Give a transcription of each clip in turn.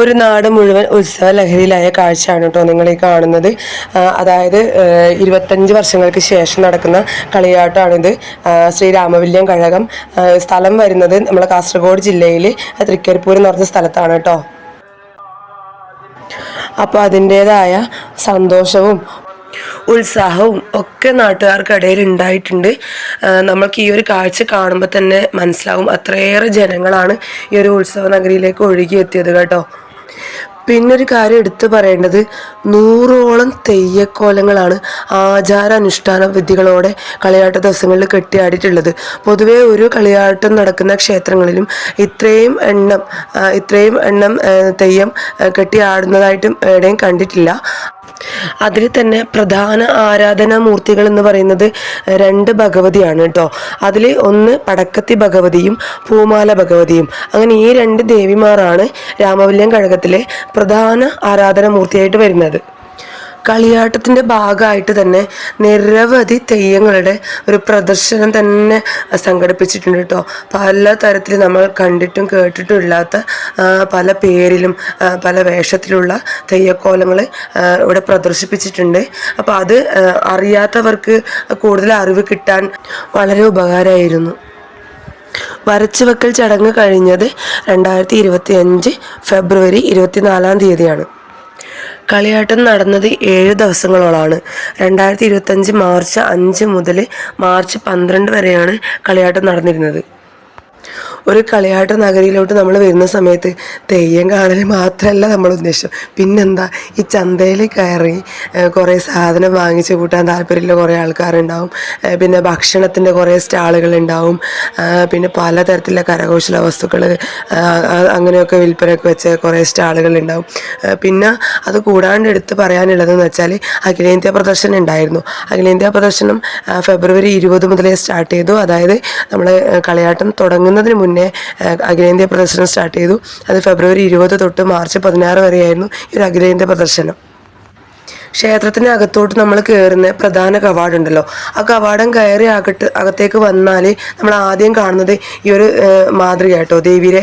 ഒരു നാട് മുഴുവൻ ഉത്സവ ലഹരിയിലായ കാഴ്ചയാണ് കേട്ടോ നിങ്ങൾ ഈ കാണുന്നത്. അതായത് ഇരുപത്തഞ്ച് വർഷങ്ങൾക്ക് ശേഷം നടക്കുന്ന കളിയാട്ടമാണിത്. ശ്രീരാമവില്യം ശ്രീ രാമവില്യം കഴകം. സ്ഥലം വരുന്നത് നമ്മളെ കാസർഗോഡ് ജില്ലയിൽ തൃക്കരിപ്പൂർ എന്ന് പറഞ്ഞ സ്ഥലത്താണ് കേട്ടോ. അപ്പോൾ അതിന്റേതായ സന്തോഷവും ഉത്സാഹവും ഒക്കെ നാട്ടുകാർക്കിടയിൽ ഉണ്ടായിട്ടുണ്ട് നമ്മൾക്ക് ഈ ഒരു കാഴ്ച കാണുമ്പോൾ തന്നെ മനസ്സിലാവും അത്രയേറെ ജനങ്ങളാണ് ഈ ഒരു ഉത്സവ നഗരിയിലേക്ക് ഒഴുകിയെത്തിയത് കേട്ടോ. പിന്നൊരു കാര്യം എടുത്തു പറയേണ്ടത് നൂറോളം തെയ്യക്കോലങ്ങളാണ് ആചാര അനുഷ്ഠാന വിധികളോടെ കളിയാട്ട ദിവസങ്ങളിൽ കെട്ടിയാടിയിട്ടുള്ളത്. പൊതുവേ ഒരു കളിയാട്ടം നടക്കുന്ന ക്ഷേത്രങ്ങളിലും ഇത്രയും എണ്ണം ഇത്രയും എണ്ണം തെയ്യം കെട്ടിയാടുന്നതായിട്ടും എവിടെയും കണ്ടിട്ടില്ല. അതിൽ തന്നെ പ്രധാന ആരാധനാ മൂർത്തികൾ എന്ന് പറയുന്നത് രണ്ട് ഭഗവതിയാണ് കേട്ടോ അതിൽ ഒന്ന് പടക്കത്തി ഭഗവതിയും പൂമാല ഭഗവതിയും. അങ്ങനെ ഈ രണ്ട് ദേവിമാരാണ് രാമവല്യം കഴകത്തിലെ പ്രധാന ആരാധനാ മൂർത്തിയായിട്ട് വരുന്നത്. കളിയാട്ടത്തിന്റെ ഭാഗമായിട്ട് തന്നെ നിരവധി തെയ്യങ്ങളുടെ ഒരു പ്രദർശനം തന്നെ സംഘടിപ്പിച്ചിട്ടുണ്ട് കേട്ടോ. പല തരത്തിൽ നമ്മൾ കണ്ടിട്ടും കേട്ടിട്ടും ഇല്ലാത്ത പല പേരിലും പല വേഷത്തിലുള്ള തെയ്യക്കോലങ്ങൾ ഇവിടെ പ്രദർശിപ്പിച്ചിട്ടുണ്ട്. അപ്പോൾ അത് അറിയാത്തവർക്ക് കൂടുതൽ അറിവ് കിട്ടാൻ വളരെ ഉപകാരമായിരുന്നു. വരച്ചു വെക്കൽ ചടങ്ങ് കഴിഞ്ഞത് രണ്ടായിരത്തി ഇരുപത്തി അഞ്ച് ഫെബ്രുവരി ഇരുപത്തിനാലാം തീയതിയാണ്. കളിയാട്ടം നടന്നത് ഏഴ് ദിവസങ്ങളോളാണ്. രണ്ടായിരത്തി ഇരുപത്തഞ്ച് മാർച്ച് അഞ്ച് മുതൽ മാർച്ച് പന്ത്രണ്ട് വരെയാണ് കളിയാട്ടം നടന്നിരുന്നത്. ഒരു കളിയാട്ട നഗരിയിലോട്ട് നമ്മൾ വരുന്ന സമയത്ത് തെയ്യം കാണൽ മാത്രമല്ല നമ്മൾ ഉദ്ദേശം പിന്നെന്താ ഈ ചന്തയിൽ കയറി കുറേ സാധനം വാങ്ങിച്ച് കൂട്ടാൻ താല്പര്യമുള്ള കുറേ ആൾക്കാരുണ്ടാവും. പിന്നെ ഭക്ഷണത്തിന്റെ കുറേ സ്റ്റാളുകൾ ഉണ്ടാവും. പിന്നെ പലതരത്തിലുള്ള കരകൗശല വസ്തുക്കൾ അങ്ങനെയൊക്കെ വിൽപ്പനയൊക്കെ വെച്ച കുറേ സ്റ്റാളുകൾ ഉണ്ടാവും. പിന്നെ അത് കൂടാണ്ട് എടുത്ത് പറയാനുള്ളതെന്ന് വെച്ചാൽ അഖിലേന്ത്യാ പ്രദർശനം ഉണ്ടായിരുന്നു. അഖിലേന്ത്യാ പ്രദർശനം ഫെബ്രുവരി ഇരുപത് മുതലേ സ്റ്റാർട്ട് ചെയ്തു. അതായത് നമ്മൾ കളിയാട്ടം തുടങ്ങുന്നതിന് മുന്നേ ആ, അഖിലേന്ത്യാ പ്രദർശനം സ്റ്റാർട്ട് ചെയ്തു. അത് ഫെബ്രുവരി ഇരുപത് തൊട്ട് മാർച്ച് പതിനാറ് വരെയായിരുന്നു ഈ ഒരു അഖിലേന്ത്യാ പ്രദർശനം. ക്ഷേത്രത്തിന് അകത്തോട്ട് നമ്മൾ കയറുന്ന പ്രധാന കവാടുണ്ടല്ലോ. ആ കവാടം കയറി അകട്ട് അകത്തേക്ക് വന്നാൽ നമ്മൾ ആദ്യം കാണുന്നത് ഈ ഒരു ഏഹ്, മാതൃക കേട്ടോ ദേവിയുടെ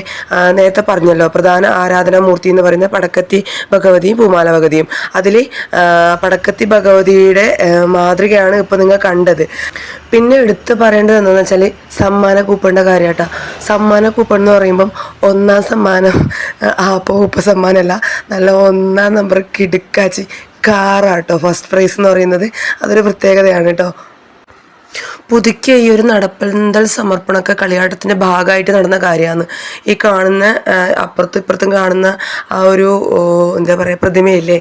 നേരത്തെ പറഞ്ഞല്ലോ പ്രധാന ആരാധനാമൂർത്തി എന്ന് പറയുന്ന പടക്കത്തി ഭഗവതിയും പൂമാല ഭഗവതിയും അതിൽ പടക്കത്തി ഭഗവതിയുടെ മാതൃകയാണ് ഇപ്പോൾ നിങ്ങൾ കണ്ടത്. പിന്നെ എടുത്ത് പറയേണ്ടത് എന്താണെന്ന് വെച്ചാൽ സമ്മാന കൂപ്പണിന്റെ കാര്യമാട്ടോ സമ്മാന കൂപ്പൺ എന്ന് പറയുമ്പം ഒന്നാം സമ്മാനം ആപ്പോ ഉപ്പ സമ്മാനമല്ല നല്ല ഒന്നാം നമ്പർ കിടുക്കാച്ചി കാറാട്ടോ ഫസ്റ്റ് പ്രൈസ് എന്ന് പറയുന്നത് അതൊരു പ്രത്യേകതയാണ് കേട്ടോ പുതുക്കിയ ഈ ഒരു നടപ്പന്തൽ സമർപ്പണമൊക്കെ കളിയാട്ടത്തിന്റെ ഭാഗമായിട്ട് നടന്ന കാര്യമാണ്. ഈ കാണുന്ന അപ്പുറത്തും ഇപ്പുറത്തും കാണുന്ന ആ ഒരു എന്താ പറയുക പ്രതിമയില്ലേ?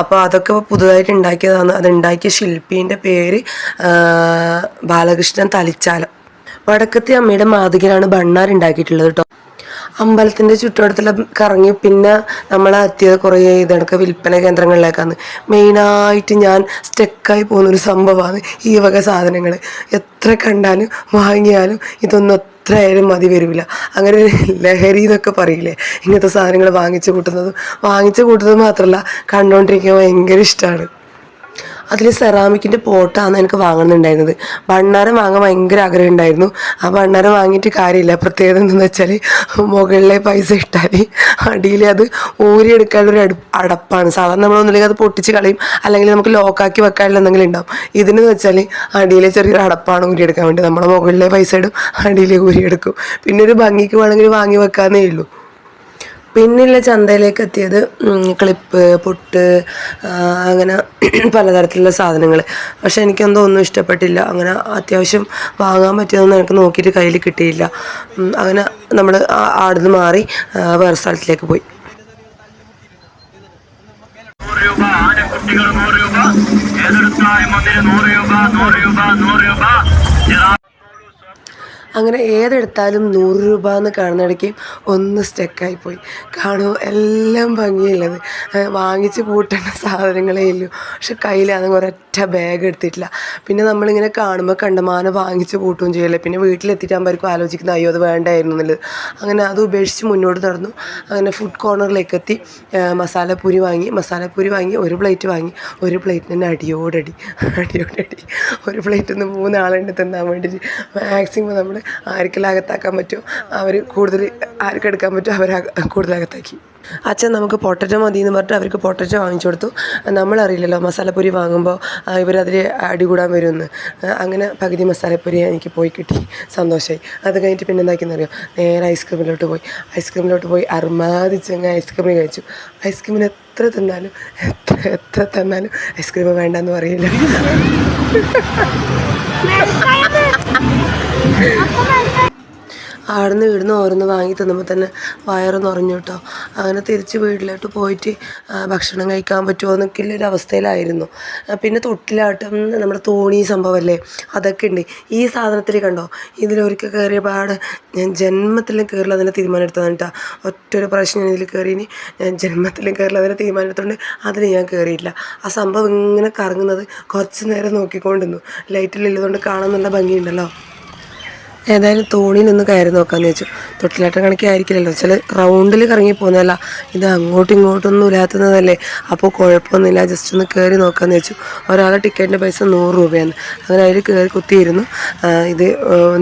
അപ്പോൾ അതൊക്കെ പുതുതായിട്ട് ഉണ്ടാക്കിയതാണ്. അത് ഉണ്ടാക്കിയ ശില്പീന്റെ പേര് ബാലകൃഷ്ണൻ തലിച്ചാലം വടക്കത്തെ അമ്മയുടെ മാതൃകയിലാണ് ബണ്ണാർ ഉണ്ടാക്കിയിട്ടുള്ളത് കേട്ടോ അമ്പലത്തിന്റെ ചുറ്റുവട്ടത്തിൽ കറങ്ങി പിന്നെ നമ്മളെ എത്തിയത് കുറേ ഇതൊക്കെ വിൽപ്പന കേന്ദ്രങ്ങളിലേക്കാണ്. മെയിനായിട്ട് ഞാൻ സ്റ്റെക്കായി പോകുന്നൊരു സംഭവമാണ് ഈ വക സാധനങ്ങൾ എത്ര കണ്ടാലും വാങ്ങിയാലും ഇതൊന്നും എത്ര ആയാലും മതി വരില്ല അങ്ങനെ ലഹരി എന്നൊക്കെ പറയില്ലേ? ഇങ്ങനത്തെ സാധനങ്ങൾ വാങ്ങിച്ചു കൂട്ടുന്നതും. വാങ്ങിച്ചു കൂട്ടുന്നത് മാത്രമല്ല കണ്ടുകൊണ്ടിരിക്കാൻ ഭയങ്കര ഇഷ്ടമാണ് അതിൽ സെറാമിക്കിന്റെ പോട്ടാണ് എനിക്ക് വാങ്ങുന്നുണ്ടായിരുന്നത്. ഭണ്ണാരം വാങ്ങാൻ ഭയങ്കര ആഗ്രഹം ഉണ്ടായിരുന്നു ആ ഭണ്ണാരം വാങ്ങിയിട്ട് കാര്യമില്ല. പ്രത്യേകത എന്തെന്ന് വെച്ചാൽ മുകളിലെ പൈസ ഇട്ടാൽ അടിയിൽ അത് ഊരിയെടുക്കാനുള്ള ഒരു അടപ്പാണ്. സാധാരണ നമ്മളൊന്നുമില്ലെങ്കിൽ അത് പൊട്ടിച്ച് കളയും. അല്ലെങ്കിൽ നമുക്ക് ലോക്കാക്കി വെക്കാനുള്ള എന്തെങ്കിലും ഉണ്ടാവും. ഇതിനെന്ന് വെച്ചാൽ അടിയിലെ ചെറിയൊരു അടപ്പാണ് ഊരിയെടുക്കാൻ വേണ്ടി. നമ്മുടെ മുകളിലെ പൈസ ഇടും അടിയിൽ ഊരിയെടുക്കും. പിന്നെ ഒരു ഭംഗിക്ക് വേണമെങ്കിൽ വാങ്ങി വെക്കാന്നേ ഉള്ളൂ. പിന്നെയുള്ള ചന്തയിലേക്ക് എത്തിയത് ക്ലിപ്പ് പൊട്ട് അങ്ങനെ പലതരത്തിലുള്ള സാധനങ്ങൾ പക്ഷെ എനിക്കെന്തോ ഒന്നും ഇഷ്ടപ്പെട്ടില്ല. അങ്ങനെ അത്യാവശ്യം വാങ്ങാൻ പറ്റിയതൊന്നും എനിക്ക് നോക്കിയിട്ട് കയ്യിൽ കിട്ടിയില്ല. അങ്ങനെ നമ്മൾ ആടുന്ന് മാറി വേറെ സ്ഥലത്തിലേക്ക് പോയി. നൂറ് രൂപ ഏതൊരു ഏതെടുത്താലും ഒന്നിന് നൂറ് രൂപ നൂറ് രൂപ നൂറ് രൂപ. അങ്ങനെ ഏതെടുത്താലും നൂറ് രൂപ എന്ന് കാണുന്നിടയ്ക്ക് ഒന്ന് സ്റ്റക്കായിപ്പോയി കാണുമോ എല്ലാം ഭംഗിയുള്ളത്. വാങ്ങിച്ച് പൂട്ടേണ്ട സാധനങ്ങളേ ഇല്ലൂ. പക്ഷെ കയ്യിലാണെങ്കിൽ ഒരൊറ്റ ബാഗ് എടുത്തിട്ടില്ല. പിന്നെ നമ്മളിങ്ങനെ കാണുമ്പോൾ കണ്ടമാനം വാങ്ങിച്ച് പൂട്ടുകയും ചെയ്യല്ലേ. പിന്നെ വീട്ടിലെത്തിയിട്ടാകുമ്പോഴേക്കും ആലോചിക്കുന്നത് അയ്യോ അത് വേണ്ടായിരുന്നു എന്നുള്ളത്. അങ്ങനെ അത് ഉപേക്ഷിച്ച് മുന്നോട്ട് നടന്നു. അങ്ങനെ ഫുഡ് കോർണറിലേക്ക് എത്തി. മസാലപ്പൂരി വാങ്ങി. മസാലപ്പൂരി വാങ്ങി. ഒരു പ്ലേറ്റ് വാങ്ങി. ഒരു പ്ലേറ്റിന് തന്നെ അടിയോടടി. അടിയോടടി. ഒരു പ്ലേറ്റ് നിന്ന് മൂന്നാളുണ്ട് തിന്നാൻ വേണ്ടിയിട്ട് മാക്സിമം നമ്മൾ ആർക്കെല്ലാം അകത്താക്കാൻ പറ്റുമോ അവർ കൂടുതൽ ആർക്ക് എടുക്കാൻ പറ്റുമോ അവർ കൂടുതൽ അകത്താക്കി. അച്ഛൻ നമുക്ക് പൊട്ടറ്റോ മതി എന്ന് പറഞ്ഞിട്ട് അവർക്ക് പൊട്ടറ്റോ വാങ്ങിച്ചു കൊടുത്തു. നമ്മളറിയില്ലല്ലോ മസാലപ്പൊരി വാങ്ങുമ്പോൾ ഇവരതിൽ അടികൂടാൻ വരുമെന്ന്. അങ്ങനെ പകുതി മസാലപ്പൊരി എനിക്ക് പോയി കിട്ടി. സന്തോഷമായി അത് കഴിഞ്ഞിട്ട് പിന്നെ എന്താക്കിയെന്നറിയോ? നേരെ ഐസ്ക്രീമിലോട്ട് പോയി. ഐസ്ക്രീമിലോട്ട് പോയി അർമാദിച്ചങ്ങ് ഐസ്ക്രീം കഴിച്ചു. ഐസ്ക്രീമിന് എത്ര തന്നാലും എത്ര എത്ര തന്നാലും ഐസ്ക്രീം വേണ്ടെന്ന് പറയില്ല. ആടുന്ന് ഇവിടുന്ന് ഓരോന്ന് വാങ്ങി തന്നപ്പോൾ തന്നെ വയറ് നിറഞ്ഞു കേട്ടോ. അങ്ങനെ തിരിച്ച് വീട്ടിലോട്ട് പോയിട്ട് ഭക്ഷണം കഴിക്കാൻ പറ്റുമോ എന്നൊക്കെ ഉള്ളൊരു അവസ്ഥയിലായിരുന്നു. പിന്നെ തൊട്ടിലാട്ടം നമ്മുടെ തോണി സംഭവമല്ലേ അതൊക്കെ ഉണ്ട്. ഈ സാധനത്തിൽ കണ്ടോ ഇതിലൊരിക്കൽ കയറിയ പാട് ഞാൻ ജന്മത്തിലും കയറില്ല അതിനെ തീരുമാനം എടുത്തതാണ് കേട്ടോ. ഒറ്റ ഒരു പ്രാവശ്യം ഞാൻ ഇതിൽ കയറിയിന് ഞാൻ ജന്മത്തിലും കയറില്ല അതിനെ തീരുമാനം അതിൽ ഞാൻ കയറിയില്ല ആ സംഭവം ഇങ്ങനെ കറങ്ങുന്നത് കുറച്ച് നേരം നോക്കിക്കൊണ്ടിരുന്നു. ലൈറ്റിലുള്ളതുകൊണ്ട് കാണാൻ നല്ല ഭംഗിയുണ്ടല്ലോ. ഏതായാലും തോണിയിൽ നിന്ന് കയറി നോക്കാന്ന് വെച്ചു. തൊട്ടിലാട്ടം കണക്കായിരിക്കില്ലല്ലോ ചില റൗണ്ടിൽ കറങ്ങി പോകുന്നതല്ല. ഇത് അങ്ങോട്ടും ഇങ്ങോട്ടൊന്നും ഇല്ലാത്തതല്ലേ. അപ്പോൾ കുഴപ്പമൊന്നുമില്ല. ജസ്റ്റ് ഒന്ന് കയറി നോക്കാന്ന് വെച്ചു. ഒരാളെ ടിക്കറ്റിന്റെ പൈസ നൂറ് രൂപയാണ്. അങ്ങനെ അതിൽ കയറി കുത്തിയിരുന്നു. ഇത്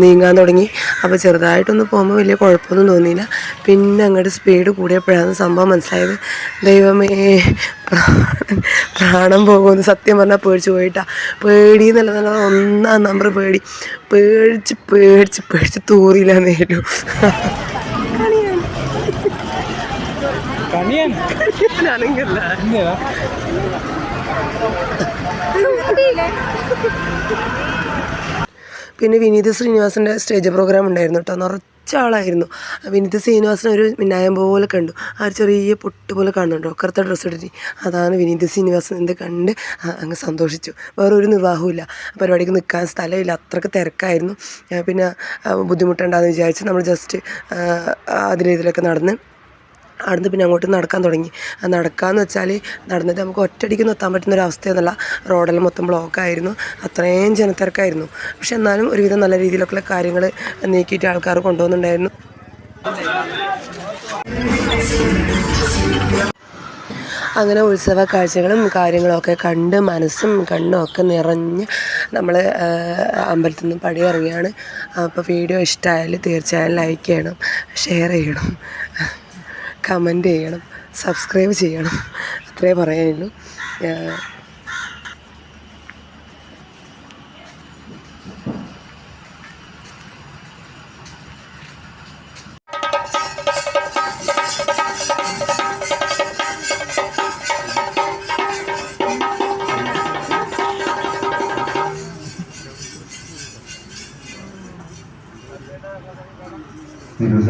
നീങ്ങാൻ തുടങ്ങി. അപ്പോൾ ചെറുതായിട്ടൊന്ന് പോകുമ്പോൾ വലിയ കുഴപ്പമൊന്നും തോന്നിയില്ല. പിന്നെ അങ്ങോട്ട് സ്പീഡ് കൂടിയപ്പോഴാണ് സംഭവം മനസ്സിലായത്. ദൈവമേ പ്രാണം പോകുമെന്ന് സത്യം പറഞ്ഞാൽ പേടിച്ച് പോയിട്ടാ. പേടി എന്നല്ല ഒന്നാം നമ്പർ പേടി. പേടിച്ച് പേടിച്ച് പേടിച്ച് തൂറിയില്ല നേരു. പിന്നെ വിനീത് ശ്രീനിവാസന്റെ സ്റ്റേജ് പ്രോഗ്രാം ഉണ്ടായിരുന്നു കേട്ടോ. നിറച്ച ആളായിരുന്നു. വിനീത് ശ്രീനിവാസൻ ഒരു മിന്നായം പോലെ കണ്ടു. ആ ഒരു ചെറിയ പൊട്ട് പോലെ കാണുന്നുണ്ടോ? കറുത്ത ഡ്രസ്സ് ഇട്ടിട്ട്. അതാണ് വിനീത് ശ്രീനിവാസൻ എന്ത് കണ്ട് അങ്ങ് സന്തോഷിച്ചു. വേറെ ഒരു നിർവാഹമില്ല പരിപാടിക്ക് നിൽക്കാൻ സ്ഥലമില്ല. അത്രയ്ക്ക് തിരക്കായിരുന്നു. പിന്നെ ബുദ്ധിമുട്ടുണ്ടാകുന്ന വിചാരിച്ച് നമ്മൾ ജസ്റ്റ് അതിലിതിലൊക്കെ നടന്ന് അവിടുന്ന് പിന്നെ അങ്ങോട്ട് നടക്കാൻ തുടങ്ങി. ആ നടക്കാന്ന് വെച്ചാൽ നടന്നിട്ട് നമുക്ക് ഒറ്റയടിക്ക് നിർത്താൻ പറ്റുന്ന ഒരു അവസ്ഥയൊന്നുമല്ല റോഡെല്ലാം മൊത്തം ബ്ലോക്കായിരുന്നു അത്രയും ജനത്തിരക്കായിരുന്നു. പക്ഷെ എന്നാലും ഒരുവിധം നല്ല രീതിയിലൊക്കെയുള്ള കാര്യങ്ങൾ നീക്കിയിട്ട് ആൾക്കാർ കൊണ്ടുപോകുന്നുണ്ടായിരുന്നു അങ്ങനെ ഉത്സവ കാഴ്ചകളും കാര്യങ്ങളൊക്കെ കണ്ട് മനസ്സും കണ്ണും ഒക്കെ നിറഞ്ഞ് നമ്മൾ അമ്പലത്തിൽ നിന്ന് പടി ഇറങ്ങിയാണ് അപ്പോൾ വീഡിയോ ഇഷ്ടമായാൽ തീർച്ചയായും ലൈക്ക് ചെയ്യണം ഷെയർ ചെയ്യണം. കമന്റ് ചെയ്യണം സബ്സ്ക്രൈബ് ചെയ്യണം. അത്രേ പറയാനുള്ളൂ.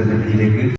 അജണ്ടിയിലേക്ക്